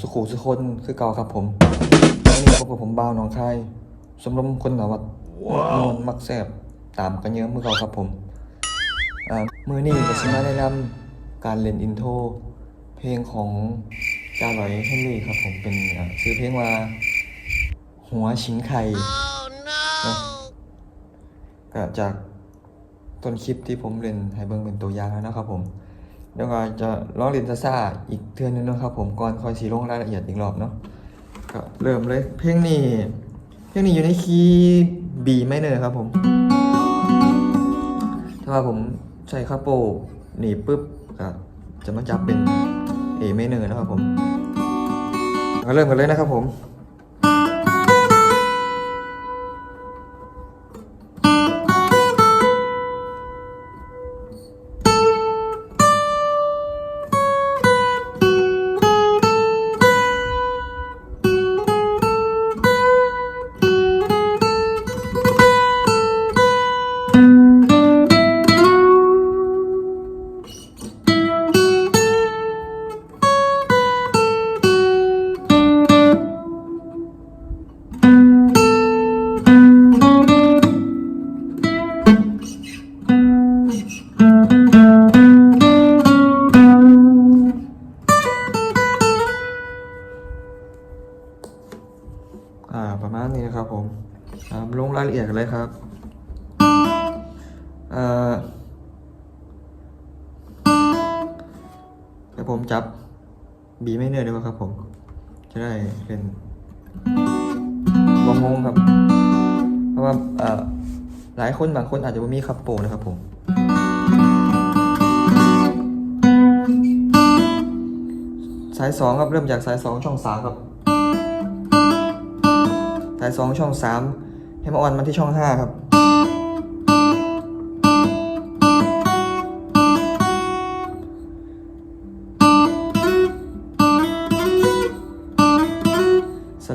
สุขุสุคนคือเก่าครับผมวันนี้พบกับผมบ่าวหน้องคายสมรมคนหนาวัดนวลมักแซบตามกันเยอะมือเก่าครับผมอ่ามือนี้ก็สิมาแนะนำการเล่นอินโทรเพลงของจาหลอยเฮนรี่ครับผมเป็นอ่าชื่อเพลงว่า หัวชิงไข่เนาะก็จากต้นคลิปที่ผมเล่นให้เบิ่งเป็นตัวอย่างแล้วนะครับผม เดี๋ยวก็จะร้องเรียนซ่าอีกเทือนนึงนะครับ ผมก่อนคอยสีลงรายละเอียดอีกรอบเนาะก็เริ่มเลยเพลงนี้เพลงนี้อยู่ในคีย์ B minor ครับผมถ้าผมใช้คาโปหนีปุ๊บก็จะมาจับเป็น A minor นะครับผมก็เริ่มกันเลยนะครับผม เดี๋ยวผมจับ B ไม่เนื่อยดีกว่าครับผม จะได้เป็นบงงครับ เพราะว่าอ่าหลายคนบางคนอาจจะไม่มีคับโปนะครับผมสายสองครับเริ่มจากสายสองช่องสามครับ สายสองช่องสามให้มาออนมาที่ช่องห้าครับ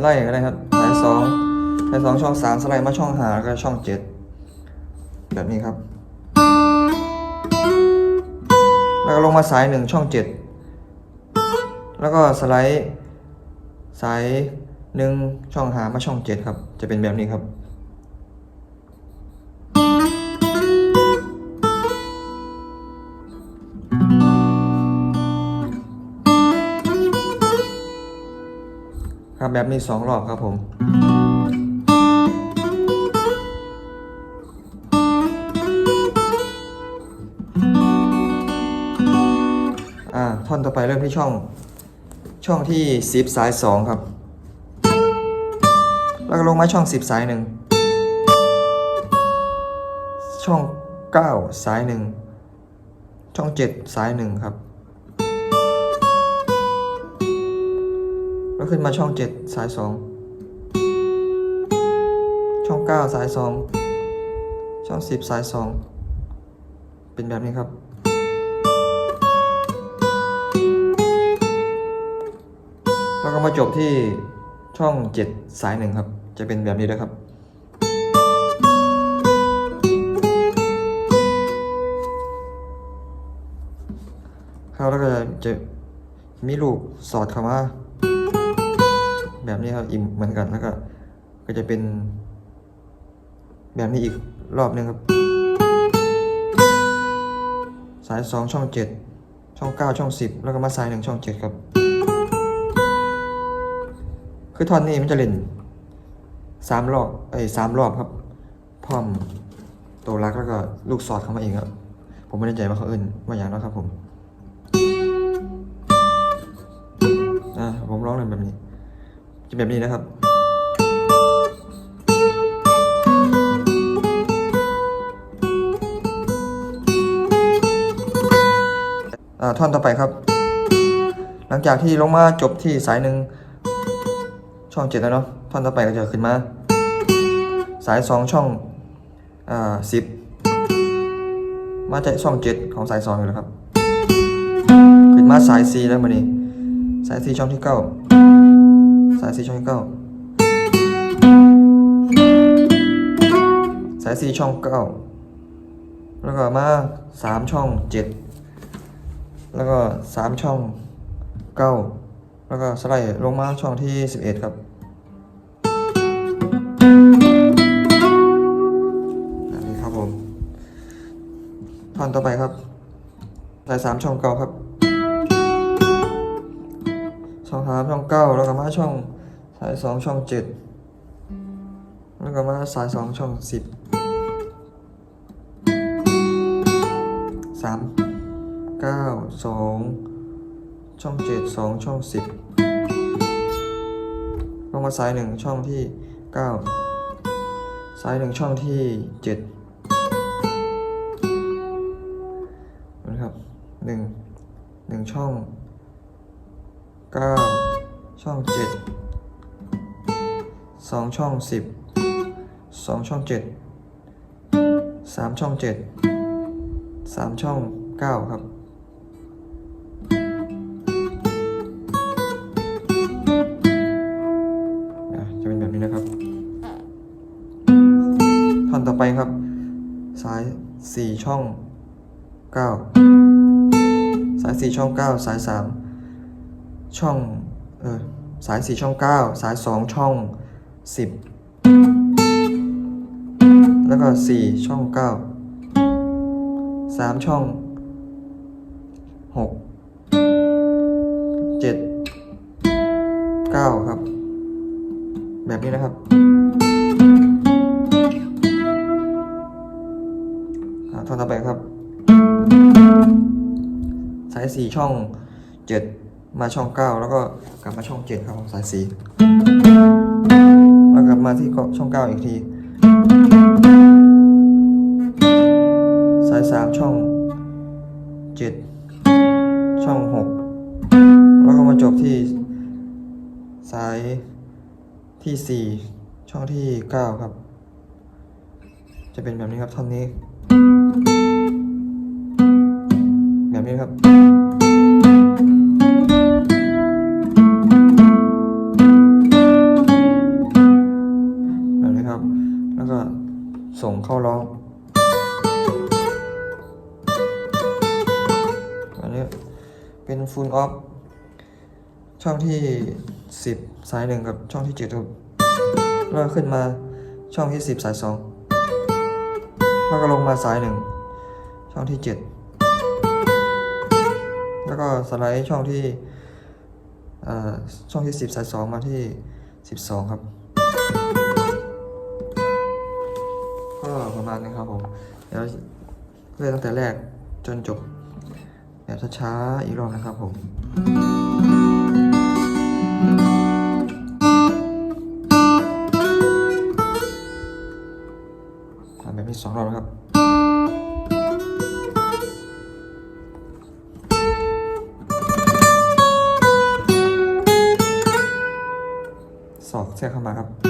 ล่ก็ได้ครับสายสองสายสองช่องสามสไลด์มาช่องห้าแล้วก็ช่องเจ็ดแบบนี้ครับ แล้วก็ลงมาสายหนึ่งช่องเจ็ดแล้วก็สไลด์สายหนึ่งช่องหามาช่องเจ็ดครับ จะเป็นแบบนี้ครับ ครับแบบนี้สองรอบครับผม อ่าท่อนต่อไปเริ่มที่ช่อง ช่องที่สิบสายสองครับ แล้วก็ลงมาช่องสิบสายหนึ่ง ช่องเก้าสายหนึ่ง ช่องเจ็ดสายหนึ่งครับ แล้วขึ้นมาช่องเจ็ดสายสองช่องเก้าสายสองช่องสิบสายสองเป็นแบบนี้ครับ แล้วก็มาจบที่ช่องเจ็ดสายหนึ่งครับ จะเป็นแบบนี้นะครับครับแล้วก็จะมีลูกสอดเข้ามา แบบนี้ครับอิ่มเหมือนกันแล้วก็ก็จะเป็น แบบนี้อีกรอบหนึ่งครับ สายสองช่องเจ็ดช่องเก้าช่องสิบแล้วก็มาสายหนึ่งช่องเจ็ดครับ คือท่อนนี้มันจะเล่นสามรอบเอ้สามรอบครับพร้อมตัวรักแล้วก็ลูกสอดเข้ามาเองครับ ผมไม่แน่ใจว่าเขาเอื่นว่าอย่างนั้นครับผม อ่าผมร้องเล่นแบบนี้ จะแบบนี้นะครับอ่าท่อนต่อไปครับ หลังจากที่ลงมาจบที่สายหนึ่งช่องเจ็ดแล้วเนาะท่อนต่อไปก็จะขึ้นมา สายสองช่องอ่าสิบมาจากช่องเจ็ดของสายสองอยู่แล้วครับ ขึ้นมาสาย C แล้วมานี่สาย C ช่องที่เก้า สาย C ช่องเก้าสาย C ช่องเก้าแล้วก็มาสามช่องเจ็ดแล้วก็สามช่องเก้าแล้วก็สไลด์ลงมาช่องที่สิบเอ็ดครับอันนี้ครับผมท่อนต่อไปครับสายสามช่องเก้าครับ ช่องสามช่องเก้าแล้วก็มาช่องสายสองช่องเจ็ดแล้วก็มาสายสองช่องสิบสามเก้าสองช่องเจ็ดสองช่องสิบลงมาสายหนึ่งช่องที่เก้าสายหนึ่งช่องที่เจ็ด 2 ช่อง 10 2 ช่อง 7 3 ช่อง 7 3 ช่อง 9 ครับ จะเป็นแบบนี้นะครับ ท่อนต่อไปครับ สาย 4 ช่อง 9 สาย 4 ช่อง 9 สาย 3 ช่อง เออสาย 4 ช่อง 9 สาย 2 ช่อง สิบแล้วก็สี่ช่องเก้าสามช่องหกเจ็ดเก้าครับ แบบนี้นะครับท่อนต่อไปครับ สายสี่ช่องเจ็ดมาช่องเก้าแล้วก็กลับมาช่องเจ็ดครับของสายสีแล้วกลับ มาที่ช่องเก้าอีกที สายสามช่องเจ็ดช่องหกแล้วก็มาจบที่ สายที่สี่ช่องที่เก้าครับ จะเป็นแบบนี้ครับท่อนนี้แบบนี้ครับแบบ แล้วก็ส่งเข้าร้อง อันนี้เป็นฟูลออฟช่องที่ 10 สายหนึ่งกับช่องที่7ครับแล้วขึ้นมาช่องที่ 10 สาย2แล้วก็ลงมาสายหนึ่งช่องที่ 7 แล้วก็สไลด์ช่องที่ช่องที่ 10 สาย2มาที่ 12 ครับ ก็ประมาณนี้ครับผม เดี๋ยวเล่นตั้งแต่แรกจนจบ แบบช้าๆอีกรอบนะครับผมทำแบบนี้สองรอบนะครับสอกแทรกเข้ามาครับ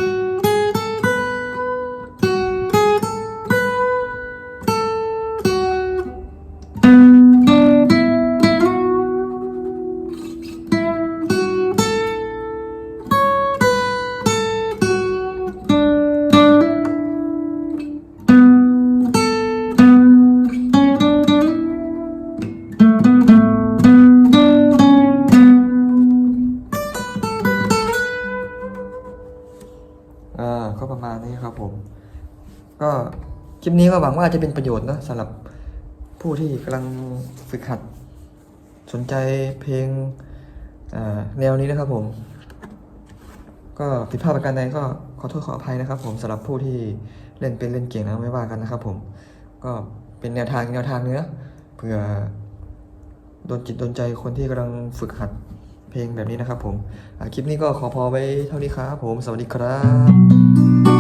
ก็คลิปนี้ก็หวังว่าจะเป็นประโยชน์นะสำหรับผู้ที่กำลังฝึกหัด สนใจเพลงแนวนี้นะครับผม ก็ผิดพลาดประการใดก็ขอโทษขออภัยนะครับ ผมสำหรับผู้ที่เล่นเป็นเล่นเก่งนะไม่ว่ากันนะครับ ผมก็เป็นแนวทางแนวทางเนื้อเพื่อโดนจิตโดนใจคนที่กำลังฝึกหัดเพลงแบบนี้นะครับผม คลิปนี้ก็ขอพอไว้เท่านี้ครับผม สวัสดีครับ